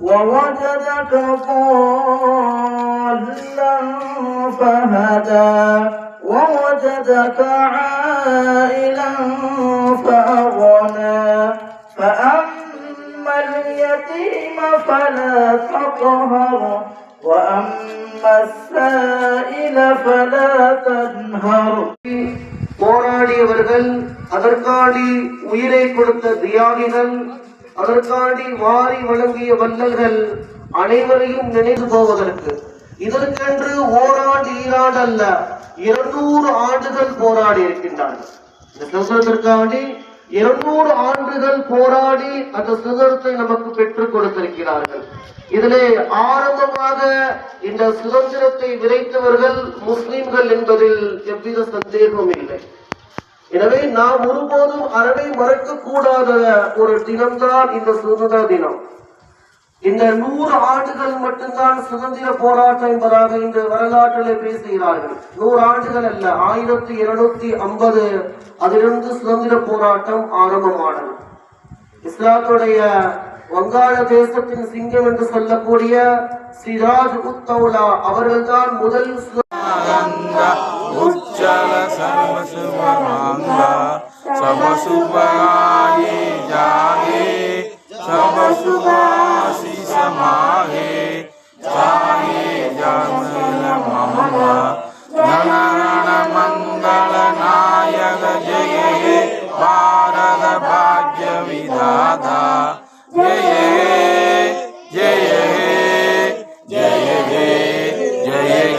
ووجدك ضالا فهدى ووجدك عائلا فأغنى فأما اليتيم فلا تقهر وأما السائل فلا تنهر போராடியவர்கள் அதற்காடி உயிரை கொடுத்த தியாகிகள் அதற்காண்டி வாரி வழங்கிய வள்ளல்கள் அனைவரையும் நினைவு போவதற்கு. இதற்கென்று ஓராண்டு ஈராண்டு அல்ல இருநூறு ஆண்டுகள் போராடி இருக்கின்றார்கள். இந்த சுதந்திரத்திற்காண்டி இருநூறு ஆண்டுகள் போராடி அந்த சுதந்திரத்தை நமக்கு பெற்றுக் கொடுத்திருக்கிறார்கள். இதிலே ஆரம்பமாக இந்த சுதந்திரத்தை விதைத்தவர்கள் முஸ்லிம்கள் என்பதில் எவ்வித சந்தேகமும் இல்லை. எனவே நாம் ஒருபோதும் அறவை மறக்க கூடாத ஒரு தினம்தான் இந்த சுதந்திர தினம். இந்த நூறு ஆண்டுகள் மட்டும்தான் சுதந்திர போராட்டம் என்பதாக இந்த வரலாற்றிலே பேசுகிறார்கள். நூறு ஆண்டுகள் அல்ல ஆயிரத்தி இருநூத்தி ஐம்பது அதிலிருந்து சுதந்திர போராட்டம் ஆரம்பமானது. இஸ்லாத்துடைய வங்காள தேசத்தின் சிங்கம் என்று சொல்லக்கூடிய சிராஜ் உத்தௌலா அவர்கள்தான் முதல் मंगल सर्व शुभ मंगल सब शुभ आए जाए सब शुभ आशीष माहे जाए जमल मंगल जनरण मंगल नायक जय भारत भाग्य विधाता जय जय जय जय जय